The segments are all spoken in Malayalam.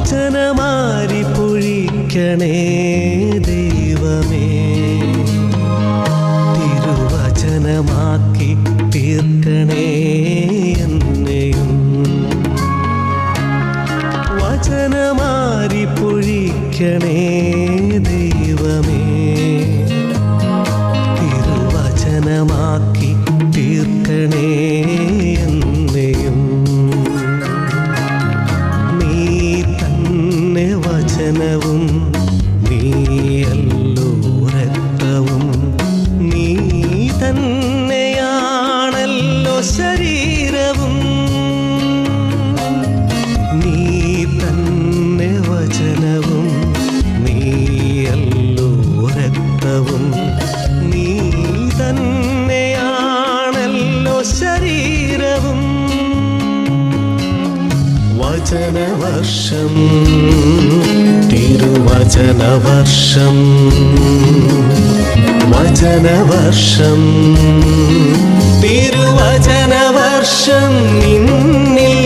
വചനമാരി പൊഴിക്കണേ ദൈവമേ. തിരുവചനമാക്കി തീർക്കണേ. വചനവും നീയല്ലോ രക്തവും. നീ തന്നെയാണല്ലോ ശരീരവും. നീ തന്നെ വചനവും. നീയല്ലോ രക്തവും. നീ തന്നെയാണല്ലോ ശരീരവും. വചനവർഷം തിരുവചനവർഷം വചനവർഷം തിരുവചനവർഷം നിന്നിൽ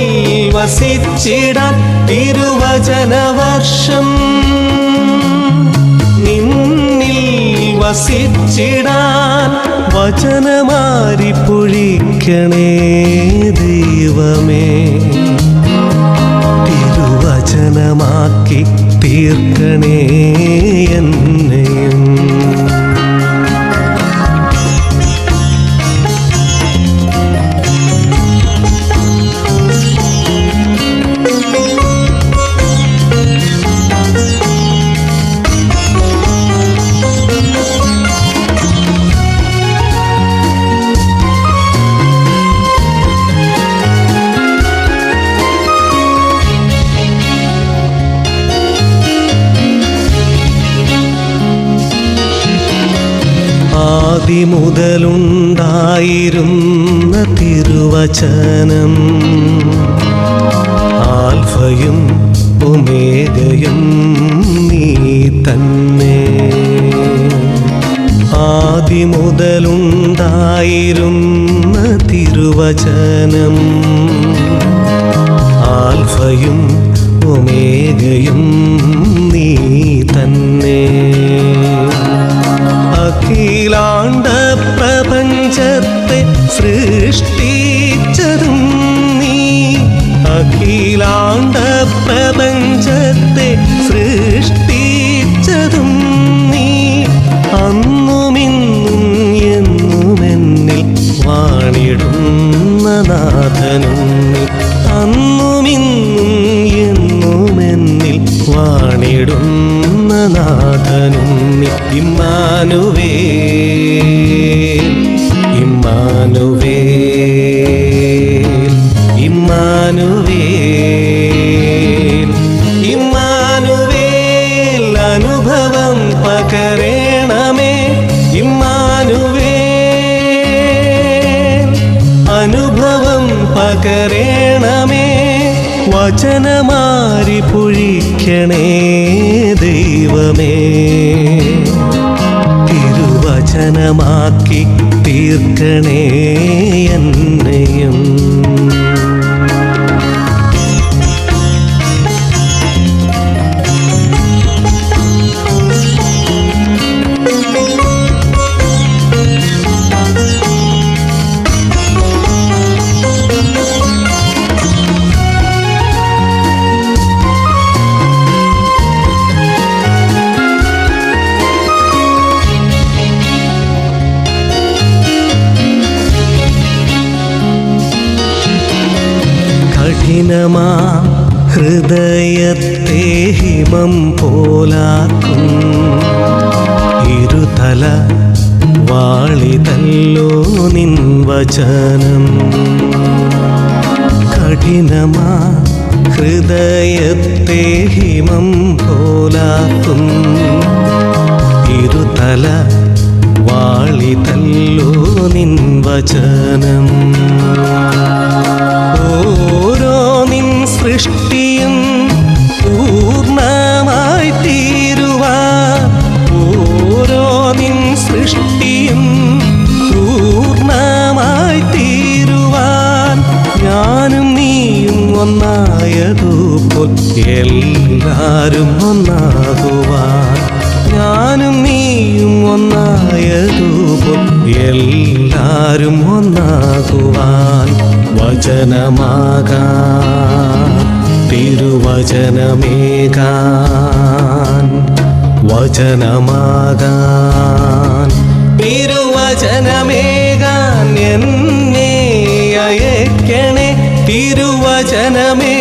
വസിച്ചിടാൻ തിരുവചനവർഷം നിന്നിൽ വസിച്ചിടാൻ വചനമാരി പൊഴിക്കണേ ദൈവമേ തിരുവചനമാക്കി തീർക്കണേ എന്നെയും ആദിമുതലുണ്ടായിരുന്ന തിരുവചനം. ആൽഫയും ഉമേഗയും നീ തന്നെ. ആദി മുതലുണ്ടായിരുന്ന തിരുവചനം. ആൽഫയും ഉമേഗയും നീ തന്നെ. അഖിലാണ്ട പ്രപഞ്ചത്തെ സൃഷ്ടിച്ചതും നീ. അന്നുമിന്നും എന്നുമെന്നിൽ വാണിടുന്ന നാഥനും അന്നുമിന്നും എന്നുമെന്നിൽ വാണിടുന്ന നാഥനും ഇമ്മാനുവേ പകരേണമേ ഇമ്മാനുവേ അനുഭവം പകരേണമേ വചനമാരി പൊഴിക്കണേ ദൈവമേ. തിരുവചനമാക്കി തീർക്കണേ എന്നെയും കഠിനമാ ഹൃദയത്തെ ഹിമം പോലാക്കും. ഇരുതല വാളിതല്ലോ നിൻ വചനം. കഠിനമാ ഹൃദയത്തെ ഹിമം പോലാക്കും. ഇരുതല വാളിതല്ലോ നിൻ വചനം. സൃഷ്ടിയും പൂർണമായി തീരുവാൻ ഞാനും നീയും ഒന്നായതുപോൽ എല്ലാരും ഒന്നാകുവാൻ ഞാനും നീയും ഒന്നായതുപോൽ എല്ലാരും ഒന്നാകുവാൻ വചനമാകാൻ തിരുവചനമേകാൻ വചനമാകാൻ തിരുവചനമേകാൻ എന്നെ അയക്കണേ. തിരുവചനമേ